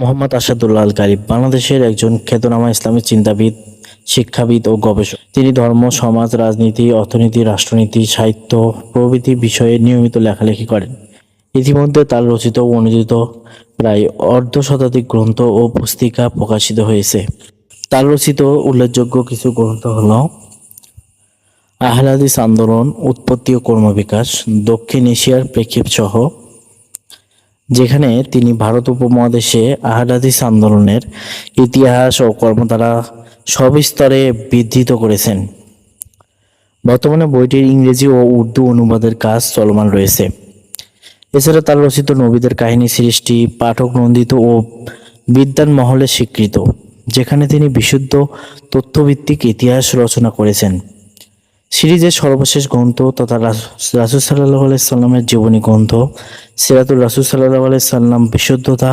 মোহাম্মদ আসাদুল্লাহ আল Karib বাংলাদেশের একজন খ্যাতনামা ইসলামী চিন্তাবিদ, শিক্ষাবিদ ও গবেষক। তিনি ধর্ম, সমাজ, রাজনীতি, অর্থনীতি, রাষ্ট্রনীতি, সাহিত্য প্রভৃতি বিষয়ে নিয়মিত লেখালেখি করেন। ইতিমধ্যে তার রচিত ও অনুদিত প্রায় অর্ধ শতাধিক গ্রন্থ ও পুস্তিকা প্রকাশিত হয়েছে। তার রচিত উল্লেখযোগ্য কিছু গ্রন্থ হল আহলাদিস আন্দোলন, উৎপত্তি ও কর্মবিকাশ, দক্ষিণ এশিয়ার প্রেক্ষেপ সহ যেখানে তিনি ভারত উপমহাদেশে আহাদাদিস আন্দোলনের ইতিহাস ও কর্মধারা সবিস্তরে বিধৃত করেছেন। বর্তমানে বইটির ইংরেজি ও উর্দু অনুবাদের কাজ চলমান রয়েছে। এছাড়া তার রচিত নবীদের কাহিনী, সৃষ্টি, পাঠক নন্দিত ও বিদ্যান মহলে স্বীকৃত, যেখানে তিনি বিশুদ্ধ তথ্যভিত্তিক ইতিহাস রচনা করেছেন। সিরিজের সর্বশেষ গ্রন্থ তথা রাসুল সাল্লাহ সাল্লামের জীবনী গ্রন্থ। সিরাতুল রাসুল সাল্লাহ সাল্লাম বিশুদ্ধতা,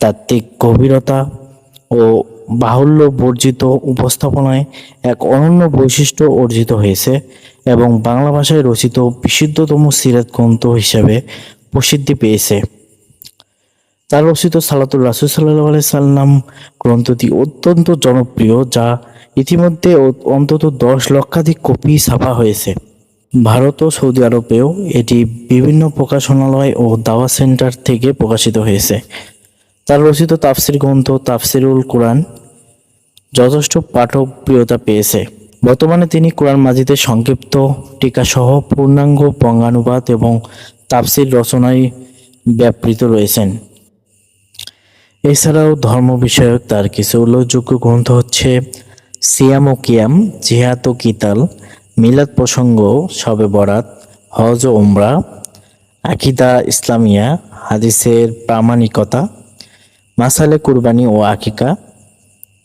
তাত্ত্বিক গভীরতা ও বাহুল্য বর্জিত উপস্থাপনায় এক অনন্য বৈশিষ্ট্য অর্জিত হয়েছে এবং বাংলা ভাষায় রচিত বিশুদ্ধতম সিরাত গ্রন্থ হিসাবে প্রসিদ্ধি পেয়েছে। তার রচিত সালাতুল রাসুল সাল্লাহ সাল্লাম গ্রন্থটি অত্যন্ত জনপ্রিয়, যা ইতিমধ্যে অন্তত দশ লক্ষাধিক কপি ছাপা হয়েছে। ভারত ও সৌদি আরবেও এটি বিভিন্ন প্রকাশনালয় ও দাওয়া সেন্টার থেকে প্রকাশিত হয়েছে। তার রচিত তাফসির গ্রন্থ তাফসিরুল কোরআন যথেষ্ট পাঠক প্রিয়তা পেয়েছে। বর্তমানে তিনি কোরআন মাজিদের সংক্ষিপ্ত টিকাসহ পূর্ণাঙ্গ বঙ্গানুবাদ এবং তাফসির রচনায় ব্যাপৃত রয়েছেন। এছাড়াও ধর্ম বিষয়ক তার কিছু উল্লেখযোগ্য গ্রন্থ হচ্ছে সিয়াম ও কিয়াম, জিহাদ ও কিতাল, মিলাদ প্রসঙ্গ শবে বরাত, হজ ও উমরা, আকিদা ইসলামিয়া, হাদিসের প্রামাণিকতা, মাসালে কুরবানি ও আকিকা,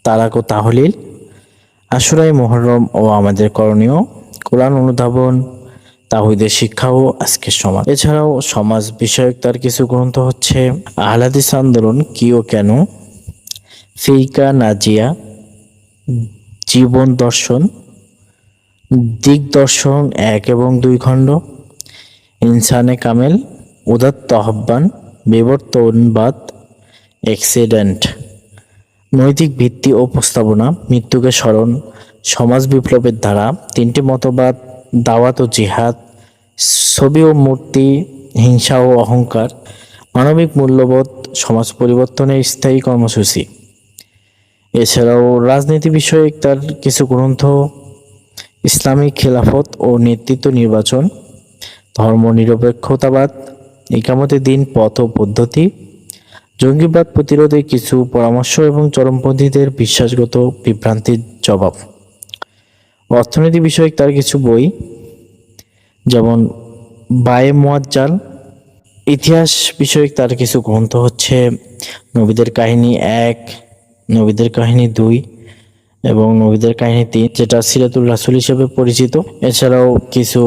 তালাক ও তাহলিল, আশুরাই মোহরম ও আমাদের করণীয়, কোরআন অনুধাবন, তাহিদের শিক্ষা ও আজকের সমাজ। এছাড়াও সমাজ বিষয়ক তার কিছু গ্রন্থ হচ্ছে আহলাদিস আন্দোলন, কি ও কেন ফিকা নাজিয়া জীবন দর্শন দিগদর্শন এক এবং দুই খণ্ড, ইনসানে কামেল, উদাত্ত আহ্বান বিবর্তনবাদ অ্যাক্সিডেন্ট নৈতিক ভিত্তি ও প্রস্তাবনা, মৃত্যুকে স্মরণ, সমাজ বিপ্লবের ধারা, তিনটি মতবাদ, দাওয়াত ও জিহাদ, ছবি ও মূর্তি, হিংসা ও অহংকার, মানবিক মূল্যবোধ, সমাজ পরিবর্তনের স্থায়ী কর্মসূচি। এছাড়াও রাজনীতি বিষয়ক তার কিছু গ্রন্থ, ইসলামিক খেলাফত ও নেতৃত্ব নির্বাচন ধর্ম নিরপেক্ষতাবাদ একামতে দিন, পথ ও পদ্ধতি, জঙ্গিবাদ প্রতিরোধে কিছু পরামর্শ এবং চরমপন্থীদের বিশ্বাসগত বিভ্রান্তির জবাব। অর্থনীতি বিষয়ক তার কিছু বই, যেমন বায়ে মোয়াজ্জাল। ইতিহাস বিষয়ক তার কিছু গ্রন্থ হচ্ছে নবীদের কাহিনী এক নবীদের কাহিনী দুই এবং নবীদের কাহিনী তিন, যেটা সিরাতুল রাসুল হিসেবে পরিচিত। এছাড়াও কিছু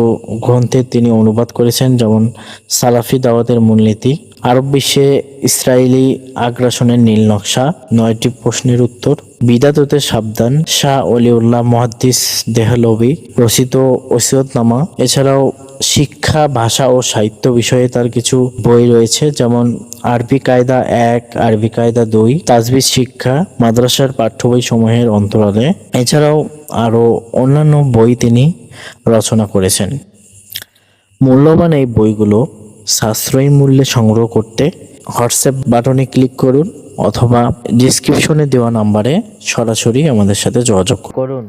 গ্রন্থে তিনি অনুবাদ করেছেন, যেমন সালাফি দাওয়াতের মূলনীতি। আরব বিশ্বে ইসরায়েলি আগ্রাসনের নীল নকশা, নয়টি প্রশ্নের উত্তর বিদাততে সাবধান, শাহ অলিউল্লাহ মহাদ্দিস দেহলবি রচিত ওসিয়তনামা। এছাড়াও শিক্ষা, ভাষা ও সাহিত্য বিষয়ে তার কিছু বই রয়েছে, যেমন আরবি কায়দা এক, আরবি কায়দা দুই তাজবিজ শিক্ষা, মাদ্রাসার পাঠ্য বই সমূহের অন্তরালে। এছাড়াও আরও অন্যান্য বই তিনি রচনা করেছেন। মূল্যবান এই বইগুলো সাশ্রয়ী মূল্যে সংগ্রহ করতে হোয়াটসঅ্যাপ বাটনে ক্লিক করুন, অথবা ডিসক্রিপশনে দেওয়া নাম্বারে সরাসরি আমাদের সাথে যোগাযোগ করুন।